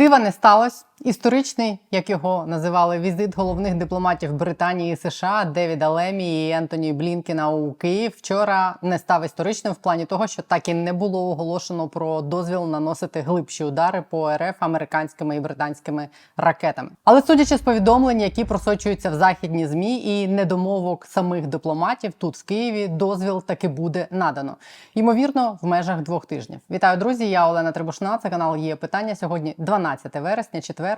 Дива не сталося. Історичний, як його називали, візит головних дипломатів Британії і США Девіда Лемі і Ентоні Блінкена у Київ вчора не став історичним в плані того, що так і не було оголошено про дозвіл наносити глибші удари по РФ американськими і британськими ракетами. Але судячи з повідомлень, які просочуються в західні змі і недомовок самих дипломатів, тут в Києві дозвіл таки буде надано. Ймовірно, в межах двох тижнів. Вітаю, друзі! Я Олена Трибушна. Це канал є питання. Сьогодні 12 вересня, четвер.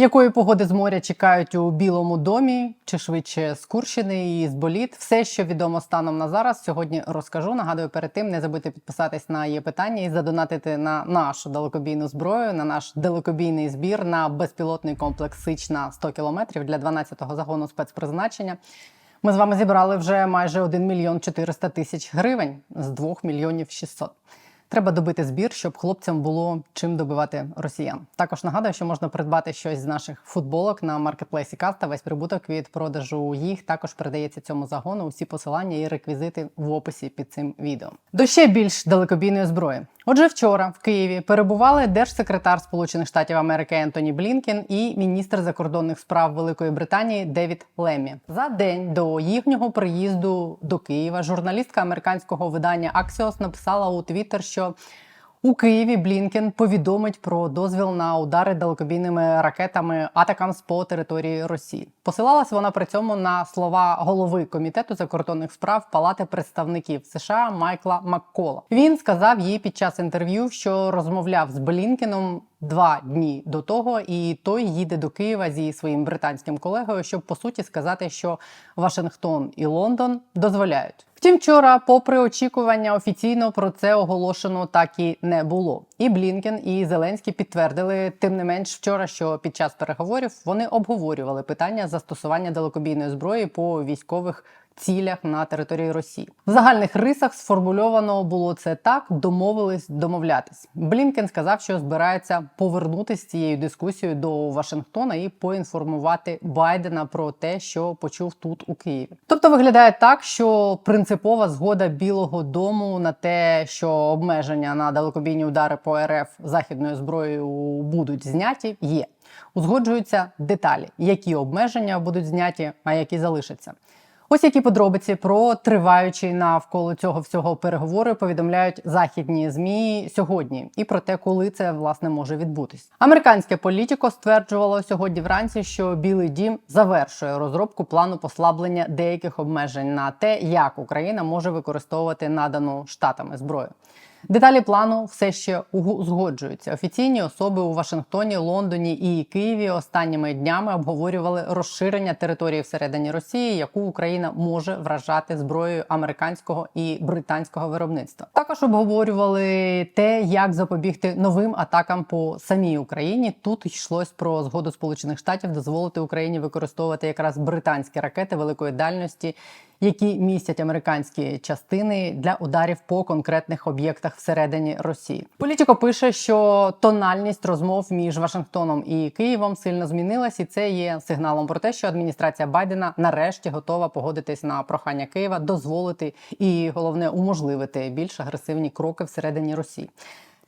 Якої погоди з моря чекають у Білому домі, чи швидше з Курщини і з боліт? Все, що відомо станом на зараз, сьогодні розкажу. Нагадую, перед тим не забудьте підписатись на є питання і задонатити на нашу далекобійну зброю, на наш далекобійний збір на безпілотний комплекс Сич на 100 кілометрів для 12-го загону спецпризначення. Ми з вами зібрали вже майже 1 мільйон 400 тисяч гривень з 2 мільйонів 600. Треба добити збір, щоб хлопцям було чим добивати росіян. Також нагадую, що можна придбати щось з наших футболок на маркетплейсі Каста. Весь прибуток від продажу їх також передається цьому загону. Усі посилання і реквізити в описі під цим відео. До ще більш далекобійної зброї. Отже, вчора в Києві перебували держсекретар Сполучених Штатів Америки Ентоні Блінкен і міністр закордонних справ Великої Британії Девід Лемі. За день до їхнього приїзду до Києва журналістка американського видання Axios написала у Твіттер, що у Києві Блінкен повідомить про дозвіл на удари далекобійними ракетами Атакамс по території Росії. Посилалась вона при цьому на слова голови комітету закордонних справ Палати представників США Майкла Маккола. Він сказав їй під час інтерв'ю, що розмовляв з Блінкеном два дні до того, і той їде до Києва зі своїм британським колегою, щоб по суті сказати, що Вашингтон і Лондон дозволяють. Втім, вчора, попри очікування, офіційно про це оголошено так і не було. І Блінкен і Зеленський підтвердили, тим не менш, вчора, що під час переговорів вони обговорювали питання застосування далекобійної зброї по військових цілях на території Росії. В загальних рисах сформульовано було це так: домовились домовлятись. Блінкен сказав, що збирається повернутися з цією дискусією до Вашингтона і поінформувати Байдена про те, що почув тут у Києві. Тобто виглядає так, що принципова згода Білого Дому на те, що обмеження на далекобійні удари по РФ західною зброєю будуть зняті, є. Узгоджуються деталі, які обмеження будуть зняті, а які залишаться. Ось які подробиці про триваючі навколо цього всього переговори повідомляють західні змі сьогодні, і про те, коли це власне може відбутись. Американське політико стверджувало сьогодні вранці, що Білий Дім завершує розробку плану послаблення деяких обмежень на те, як Україна може використовувати надану штатами зброю. Деталі плану все ще узгоджуються. Офіційні особи у Вашингтоні, Лондоні і Києві останніми днями обговорювали розширення території всередині Росії, яку Україна може вражати зброєю американського і британського виробництва. Також обговорювали те, як запобігти новим атакам по самій Україні. Тут йшлось про згоду Сполучених Штатів дозволити Україні використовувати якраз британські ракети великої дальності які містять американські частини для ударів по конкретних об'єктах всередині Росії. Політико пише, що тональність розмов між Вашингтоном і Києвом сильно змінилась, і це є сигналом про те, що адміністрація Байдена нарешті готова погодитись на прохання Києва дозволити і головне уможливити більш агресивні кроки всередині Росії.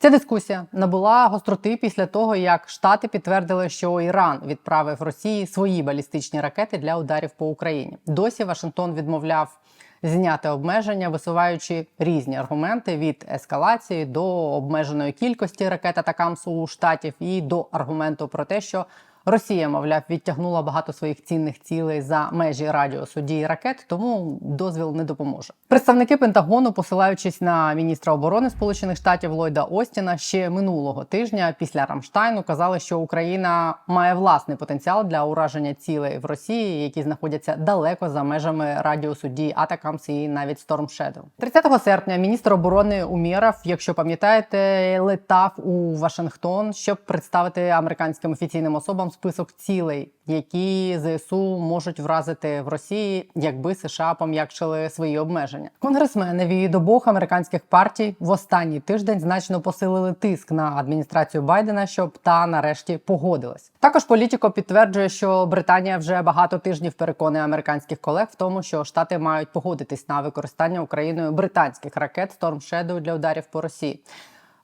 Ця дискусія набула гостроти після того, як Штати підтвердили, що Іран відправив Росії свої балістичні ракети для ударів по Україні. Досі Вашингтон відмовляв зняти обмеження, висуваючи різні аргументи від ескалації до обмеженої кількості ракет Атакамсу штатів і до аргументу про те, що Росія, мовляв, відтягнула багато своїх цінних цілей за межі радіусу дії ракет, тому дозвіл не допоможе. Представники Пентагону, посилаючись на міністра оборони Сполучених Штатів Ллойда Остіна, ще минулого тижня після Рамштайну казали, що Україна має власний потенціал для ураження цілей в Росії, які знаходяться далеко за межами радіусу дії Атакамс і навіть Storm Shadow. 30 серпня міністр оборони Умєров, якщо пам'ятаєте, летав у Вашингтон, щоб представити американським офіційним особам список цілей, які ЗСУ можуть вразити в Росії, якби США пом'якшили свої обмеження. Конгресмени від обох американських партій в останній тиждень значно посилили тиск на адміністрацію Байдена, щоб та нарешті погодилась. Також політико підтверджує, що Британія вже багато тижнів переконує американських колег в тому, що штати мають погодитись на використання Україною британських ракет Storm Shadow для ударів по Росії.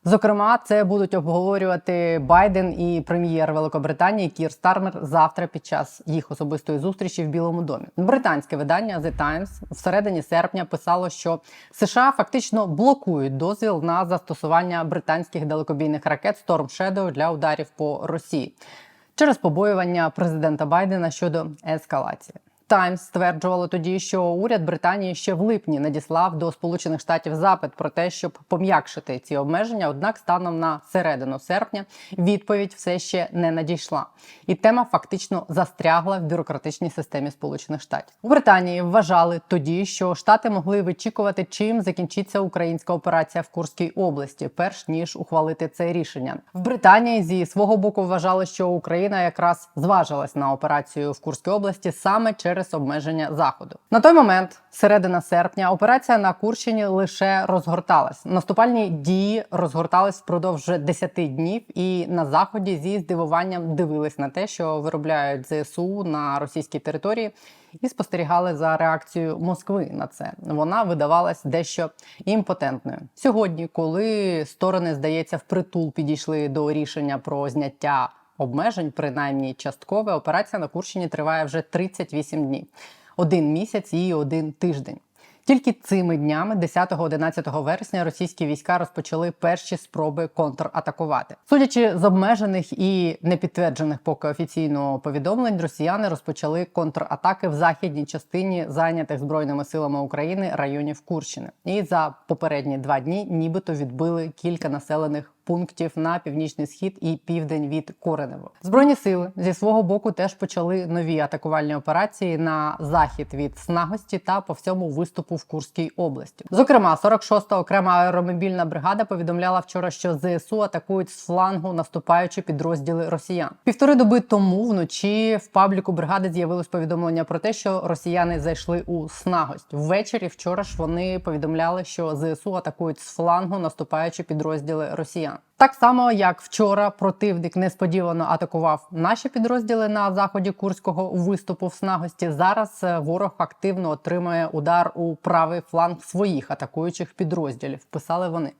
Зокрема, це будуть обговорювати Байден і прем'єр Великобританії Кір Стармер завтра під час їх особистої зустрічі в Білому домі. Британське видання The Times всередині серпня писало, що США фактично блокують дозвіл на застосування британських далекобійних ракет Storm Shadow для ударів по Росії через побоювання президента Байдена щодо ескалації. Таймс стверджувало тоді, що уряд Британії ще в липні надіслав до Сполучених Штатів запит про те, щоб пом'якшити ці обмеження. Однак, станом на середину серпня відповідь все ще не надійшла, і тема фактично застрягла в бюрократичній системі Сполучених Штатів. У Британії вважали тоді, що штати могли вичікувати, чим закінчиться українська операція в Курській області, перш ніж ухвалити це рішення. В Британії зі свого боку вважали, що Україна якраз зважилась на операцію в Курській області саме через обмеження заходу. На той момент, середина серпня, операція на Курщині лише розгорталась. Наступальні дії розгортались впродовж вже 10 днів, і на заході зі здивуванням дивились на те, що виробляють ЗСУ на російській території. І спостерігали за реакцією Москви на це. Вона видавалась дещо імпотентною сьогодні, коли сторони, здається, впритул підійшли до рішення про зняття обмежень, принаймні часткове. Операція на Курщині триває вже 38 днів, один місяць і один тиждень. Тільки цими днями, 10-11 вересня, російські війська розпочали перші спроби контратакувати. Судячи з обмежених і непідтверджених поки офіційно повідомлень, росіяни розпочали контратаки в західній частині зайнятих збройними силами України районів Курщини. І за попередні два дні, нібито відбили кілька населених пунктів на північний схід і південь від Коренево. Збройні сили зі свого боку теж почали нові атакувальні операції на захід від Снагості та по всьому виступу в Курській області. Зокрема, 46-та окрема аеромобільна бригада повідомляла вчора, що ЗСУ атакують з флангу наступаючі підрозділи росіян. Півтори доби тому вночі в пабліку бригади з'явилось повідомлення про те, що росіяни зайшли у Снагость. Ввечері вчора ж вони повідомляли, що ЗСУ атакують з флангу наступаючі підрозділи росіян. Так само, як вчора противник несподівано атакував наші підрозділи на заході курського виступу в снагості. Зараз е, ворог активно отримує удар у правий фланг своїх атакуючих підрозділів. Писали вони.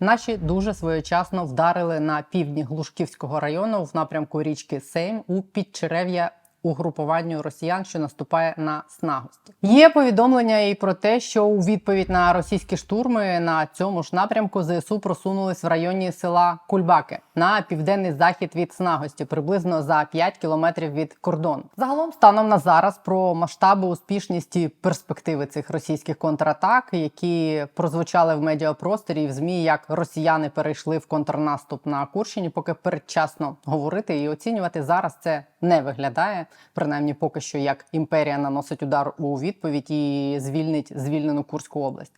Наші дуже своєчасно вдарили на півдні Глушківського району в напрямку річки Сейм у підчерев'я угрупуванню росіян, що наступає на снагості. Є повідомлення і про те, що у відповідь на російські штурми на цьому ж напрямку ЗСУ просунулись в районі села Кульбаки на південний захід від снагості, приблизно за 5 кілометрів від кордону. Загалом, станом на зараз, про масштаби успішність і перспективи цих російських контратак, які прозвучали в медіапросторі і в змі, як росіяни перейшли в контрнаступ на Курщині, поки передчасно говорити і оцінювати зараз це не виглядає принаймні поки що як імперія наносить удар у відповідь і звільнить звільнену Курську область.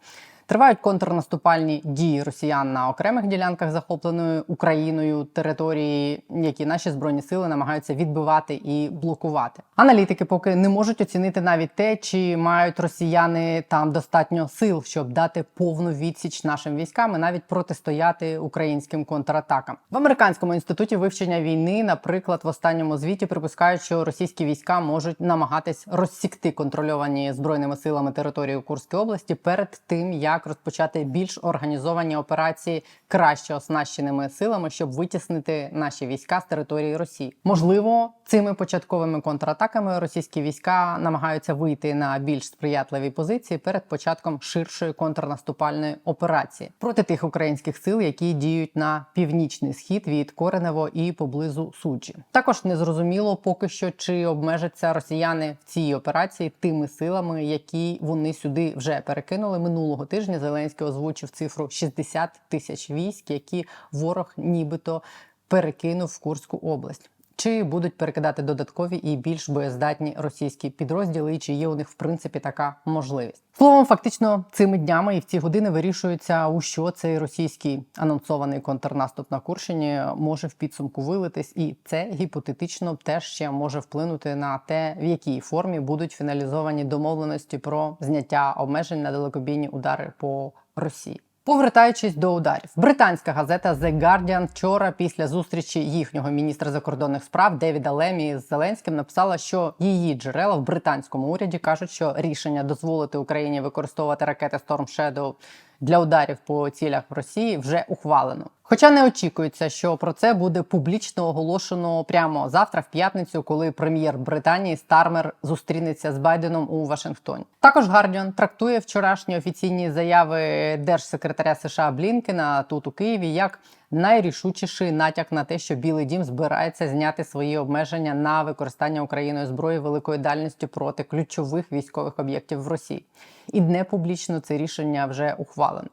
Тривають контрнаступальні дії росіян на окремих ділянках захопленої Україною території, які наші збройні сили намагаються відбивати і блокувати. Аналітики поки не можуть оцінити навіть те, чи мають росіяни там достатньо сил, щоб дати повну відсіч нашим військам і навіть протистояти українським контратакам. В американському інституті вивчення війни, наприклад, в останньому звіті припускають, що російські війська можуть намагатись розсікти контрольовані збройними силами території Курської області перед тим, як як розпочати більш організовані операції краще оснащеними силами, щоб витіснити наші війська з території Росії. Можливо, цими початковими контратаками російські війська намагаються вийти на більш сприятливі позиції перед початком ширшої контрнаступальної операції проти тих українських сил, які діють на північний схід від Коренево і поблизу Суджі. Також незрозуміло поки що чи обмежаться росіяни в цій операції тими силами, які вони сюди вже перекинули минулого тижня тижня Зеленський озвучив цифру 60 тисяч військ, які ворог нібито перекинув в Курську область. Чи будуть перекидати додаткові і більш боєздатні російські підрозділи, і чи є у них в принципі така можливість? Словом, фактично цими днями і в ці години вирішується, у що цей російський анонсований контрнаступ на Курщині може в підсумку вилитись, і це гіпотетично теж ще може вплинути на те, в якій формі будуть фіналізовані домовленості про зняття обмежень на далекобійні удари по Росії. Повертаючись до ударів, британська газета The Guardian вчора після зустрічі їхнього міністра закордонних справ Девіда Лемі з Зеленським написала, що її джерела в британському уряді кажуть, що рішення дозволити Україні використовувати ракети Storm Shadow для ударів по цілях в Росії вже ухвалено. Хоча не очікується, що про це буде публічно оголошено прямо завтра, в п'ятницю, коли прем'єр Британії Стармер зустрінеться з Байденом у Вашингтоні. Також Гардіон трактує вчорашні офіційні заяви держсекретаря США Блінкена тут у Києві як найрішучіший натяк на те, що Білий Дім збирається зняти свої обмеження на використання Україною зброї великої дальності проти ключових військових об'єктів в Росії. І не публічно це рішення вже ухвалено.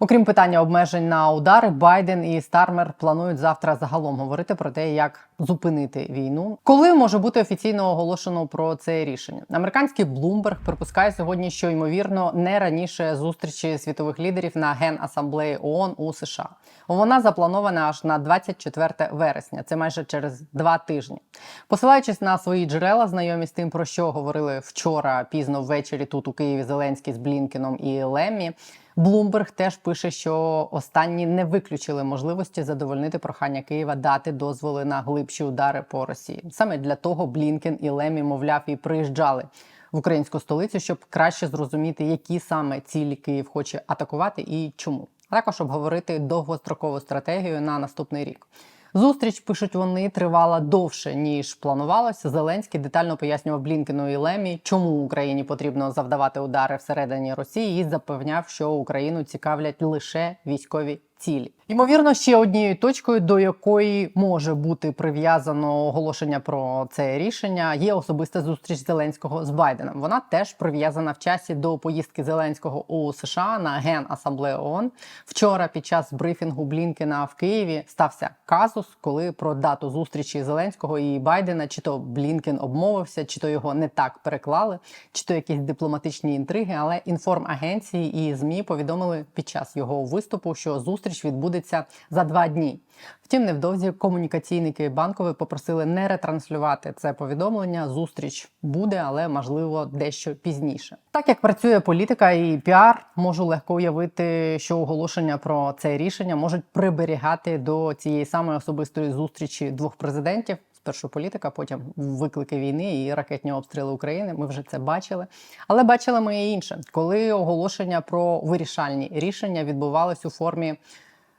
Окрім питання обмежень на удари, Байден і Стармер планують завтра загалом говорити про те, як зупинити війну. Коли може бути офіційно оголошено про це рішення? Американський Bloomberg припускає сьогодні, що ймовірно не раніше зустрічі світових лідерів на генасамблеї ООН у США. Вона запланована аж на 24 вересня. Це майже через два тижні. Посилаючись на свої джерела, знайомі з тим, про що говорили вчора пізно ввечері тут у Києві Зеленський з Блінкеном і Леммі. Блумберг теж пише, що останні не виключили можливості задовольнити прохання Києва дати дозволи на глибші удари по Росії. Саме для того Блінкен і Лемі, мовляв, і приїжджали в українську столицю, щоб краще зрозуміти, які саме цілі Київ хоче атакувати і чому. А також обговорити довгострокову стратегію на наступний рік. Зустріч пишуть вони тривала довше ніж планувалося. Зеленський детально пояснював Блінкену і Лемі, чому Україні потрібно завдавати удари всередині Росії, і запевняв, що Україну цікавлять лише військові цілі. Ймовірно, ще однією точкою, до якої може бути прив'язано оголошення про це рішення, є особиста зустріч Зеленського з Байденом. Вона теж прив'язана в часі до поїздки Зеленського у США на генасамблею ООН. Вчора під час брифінгу Блінкена в Києві стався казус, коли про дату зустрічі Зеленського і Байдена, чи то Блінкен обмовився, чи то його не так переклали, чи то якісь дипломатичні інтриги. Але інформагенції і змі повідомили під час його виступу, що зустріч відбудеться за два дні. Втім, невдовзі комунікаційники банкові попросили не ретранслювати це повідомлення. Зустріч буде, але можливо дещо пізніше. Так як працює політика і піар, можу легко уявити, що оголошення про це рішення можуть приберігати до цієї самої особистої зустрічі двох президентів. Спершу політика, потім виклики війни і ракетні обстріли України. Ми вже це бачили. Але бачили ми і інше, коли оголошення про вирішальні рішення відбувалось у формі.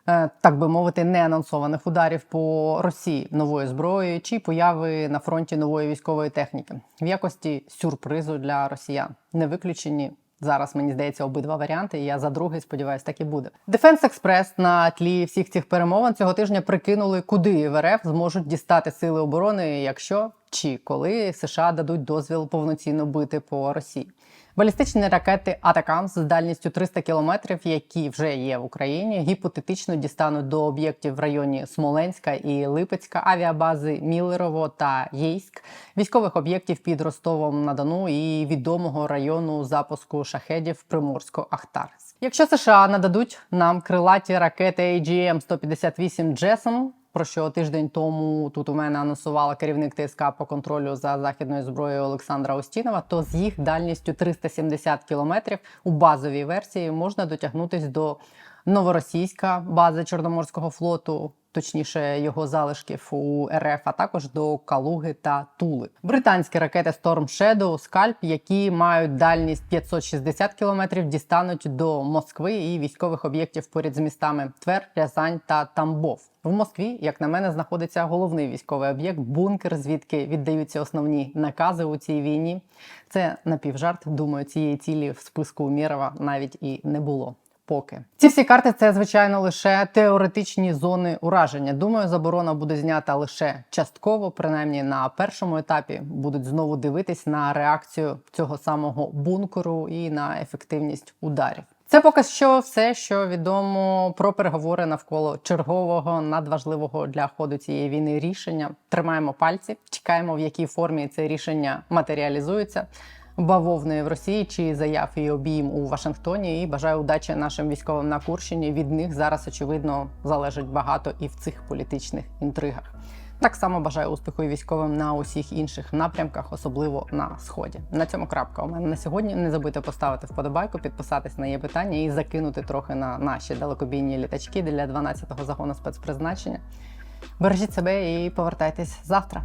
Е, Так би мовити, неанонсованих ударів по Росії нової зброї чи появи на фронті нової військової техніки в якості сюрпризу для росіян, не виключені зараз. Мені здається, обидва варіанти. і Я за другий сподіваюся, так і буде. Defense Express на тлі всіх цих перемовин цього тижня прикинули, куди в РФ зможуть дістати сили оборони, якщо чи коли США дадуть дозвіл повноцінно бити по Росії. Балістичні ракети Атакамс з дальністю 300 кілометрів, які вже є в Україні, гіпотетично дістануть до об'єктів в районі Смоленська і Липецька, авіабази Міллерово та Єйськ, військових об'єктів під Ростовом на Дону і відомого району запуску шахедів Приморсько-Ахтарськ. Якщо США нададуть нам крилаті ракети AGM-158 JASSM, про що тиждень тому тут у мене анонсувала керівник ТСК по контролю за західною зброєю Олександра Остінова, то з їх дальністю 370 кілометрів у базовій версії можна дотягнутись до новоросійська бази Чорноморського флоту. Точніше, його залишків у РФ, а також до Калуги та Тули. Британські ракети Storm Shadow, Скальп, які мають дальність 560 кілометрів, дістануть до Москви і військових об'єктів поряд з містами Твер, Рязань та Тамбов. В Москві, як на мене, знаходиться головний військовий об'єкт, бункер, звідки віддаються основні накази у цій війні. Це напівжарт. Думаю, цієї цілі в списку Умєрова навіть і не було. Поки ці всі карти це звичайно лише теоретичні зони ураження. Думаю, заборона буде знята лише частково, принаймні на першому етапі будуть знову дивитись на реакцію цього самого бункеру і на ефективність ударів. Це поки що все, що відомо про переговори навколо чергового надважливого для ходу цієї війни рішення. Тримаємо пальці, чекаємо, в якій формі це рішення матеріалізується. Бавовни в Росії чи заяв і обійм у Вашингтоні. І бажаю удачі нашим військовим на Курщині. Від них зараз очевидно залежить багато і в цих політичних інтригах. Так само бажаю успіху і військовим на усіх інших напрямках, особливо на сході. На цьому крапка у мене на сьогодні. Не забудьте поставити вподобайку, підписатись на є питання і закинути трохи на наші далекобійні літачки для 12-го загону спецпризначення. Бережіть себе і повертайтесь завтра.